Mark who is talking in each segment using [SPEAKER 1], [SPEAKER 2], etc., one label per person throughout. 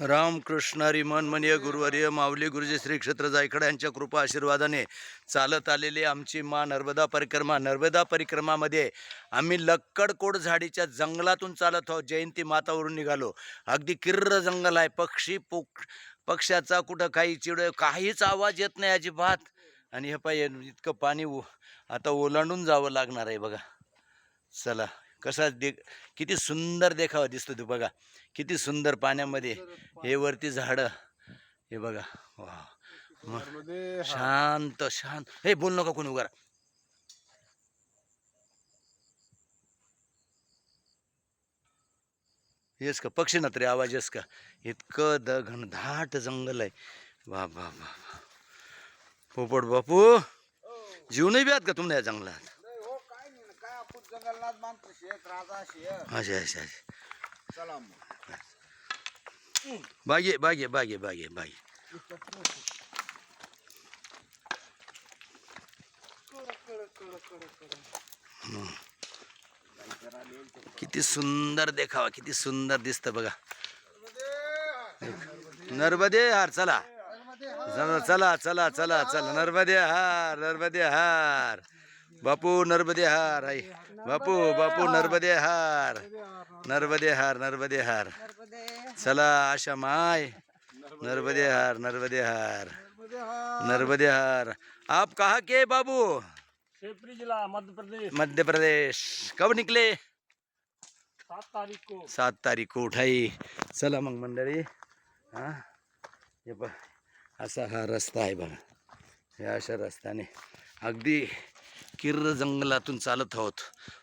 [SPEAKER 1] रामकृष्ण हरी मनमनीय गुरुवर्य माऊली गुरुजी श्री क्षेत्र जायकड यांच्या कृपा आशीर्वादाने चालत आलेली आमची मा नर्मदा परिक्रमा. नर्मदा परिक्रमामध्ये आम्ही लक्कडकोट झाडीच्या जंगलातून चालत आहोत. जयंती मातावरून निघालो. अगदी किर्र जंगल आहे. पक्षी पोक पक्ष्याचा कुठं काही चिड काहीच आवाज येत नाही अजिबात. आणि हे पाहिजे इतकं पाणी आता ओलांडून जावं लागणार आहे बघा. चला. कसा दे किती सुंदर देखावा दिसतो तो बघा. किती सुंदर पाण्यामध्ये हे वरती झाडं. हे बघा. वा. मग शांत शांत. हे बोल नका कोणी उगारा. येस का? पक्षी ना तरी आवाज येस का? इतकं द घनदाट जंगल आहे. वा वा वा. पोपट बापू जीवनही बी आहात का तुम्हाला या जंगलात?
[SPEAKER 2] हो नाही शेत राजा शेत
[SPEAKER 1] अच्छा अच्छा अच्छा
[SPEAKER 2] चला मग.
[SPEAKER 1] बागे बागे बागे बागे बागे. किती सुंदर देखावा किती सुंदर दिसतं बघा. नर्मदे हार चला. चला चला चला चला चला. नर्मदे हार नर्मदे हार. बापू नर्मदे हार आई। बापू बापू नर्मदे हार नर्मदे हार नर्मदे हार चला आशा माय नर्मदे हार नर्मदे हार नर्मदे हार आप कहाँ के बाबू?
[SPEAKER 3] जिला मध्य प्रदेश।
[SPEAKER 1] मध्य प्रदेश। कब निकले?
[SPEAKER 3] सात तारीख को।
[SPEAKER 1] सात तारीख को उठाई। चला मग मंडळी हा। हे बघ असा हा रस्ता आहे बघा या अशा रस्त्याने अगदी किर्र जंगलातून चालत आहोत.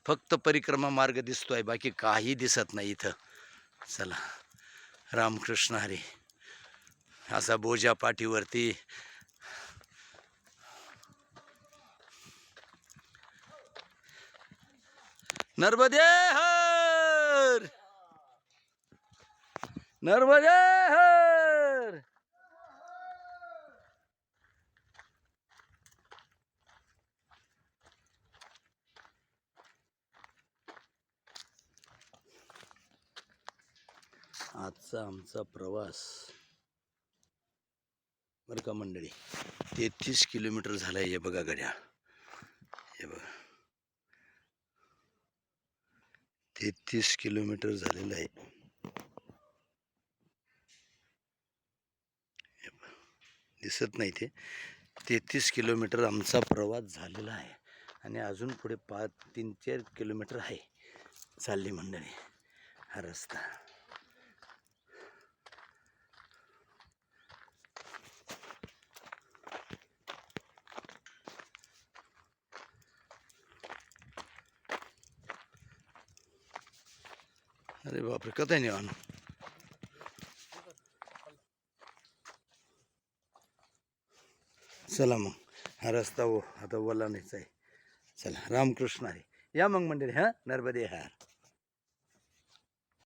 [SPEAKER 1] फक्त परिक्रमा मार्ग दिसतोय बाकी काही दिसत नाही इथं. चला रामकृष्ण हरी. असा बोजा पाठीवरती. नर्मदे हर! नर्मदे हर! आजचा आमचा प्रवास. बरं का मंडळी? तेहतीस किलोमीटर झाला आहे हे बघा गड्या. हे बघा. तेहतीस किलोमीटर झालेलं आहे. हे दिसत नाही ते. तेहतीस किलोमीटर आमचा प्रवास झालेला आहे. आणि अजून पुढे पाच तीन चार किलोमीटर आहे. चालली मंडळी. हा रस्ता. अरे बापरे कथा नाही आणू? चला मग हा रस्ता हो आता ओला नाहीच आहे. चला रामकृष्ण आहे. या मग मंदिर हा नर्मदे हार.